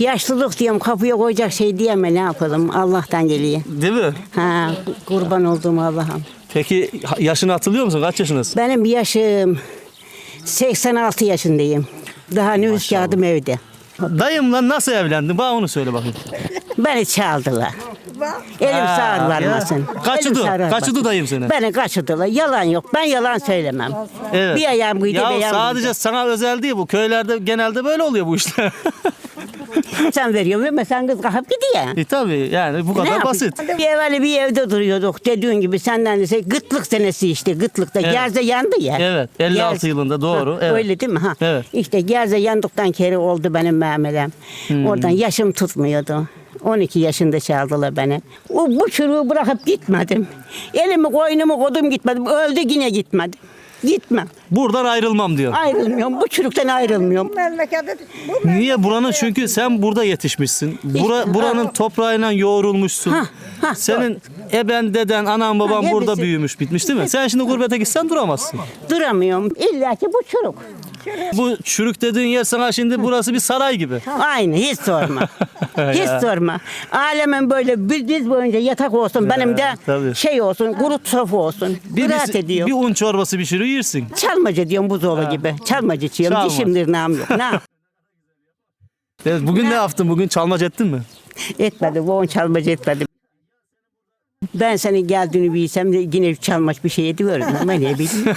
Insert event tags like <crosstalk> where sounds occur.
Yaşlılık diyorum kapıya koyacak şey diyeme ne yapalım Allah'tan geliyor. Değil mi? Ha kurban olduğum Allah'ım. Peki yaşını hatırlıyor musun? Kaç yaşındasın? Benim yaşım 86 yaşındayım. Daha nüfus kağıdım evde. Dayımla nasıl evlendin? Bana onu söyle bakayım. Beni çaldılar. Elim Ha, sağır varmasın. ya. Kaçırdı, Elim sağır varmasın. kaçırdı dayım seni. Beni kaçırdılar. Yalan yok. Ben yalan söylemem. Evet. Bir ayağım buydu, bir Ya ayağım sadece buydu. sana özel değil bu. Köylerde genelde böyle oluyor bu işler. <laughs> <laughs> Sen veriyorsun verme sen kız kalkıp gidiyor. e tabii yani bu Ne kadar basit. Bir evvel bir evde duruyorduk dediğin gibi senden de gıtlık senesi işte gıtlıkta Evet. gerze yandı ya. Evet, 56 Gerze- yılında doğru, Ha, evet. Öyle değil mi? Ha. Evet. İşte gerze yandıktan kere oldu benim memelem. Hmm. Oradan yaşım tutmuyordu. 12 yaşında çaldılar beni. O, bu çürüğü bırakıp gitmedim. Elimi koynumu kodum gitmedim. Öldü yine gitmedim. Gitmem. Buradan ayrılmam diyor. Ayrılmıyorum. Bu çürükten ayrılmıyorum. memleketi bu Niye buranın çünkü sen burada yetişmişsin. Bura, buranın toprağıyla yoğrulmuşsun. Ha, ha, Senin eben, deden, anan, baban Ha, burada büyümüş, bitmiş değil mi? Sen şimdi gurbete gitsen duramazsın. Duramıyorum. İlla ki bu çürük. Bu çürük dediğin yer sana şimdi burası bir saray gibi. Aynı hiç sorma. <laughs> hiç sorma. Alemin böyle bir diz boyunca yatak olsun benim de tabii. şey olsun kurut sofu olsun. Bir, rahat bir, ediyor. bir un çorbası pişirir yersin. Çalmaca diyorum buzdolabı gibi. Çalmaca içiyorum. Çalmaz. Dişim tırnağım yok. Ne <laughs> Evet, bugün ne yaptın? Bugün çalmaca ettin mi? etmedi. Bu on çalmaca etmedi. Ben senin geldiğini bilsem de yine çalmaç bir şey ediyorum. Ben ne bileyim. <laughs>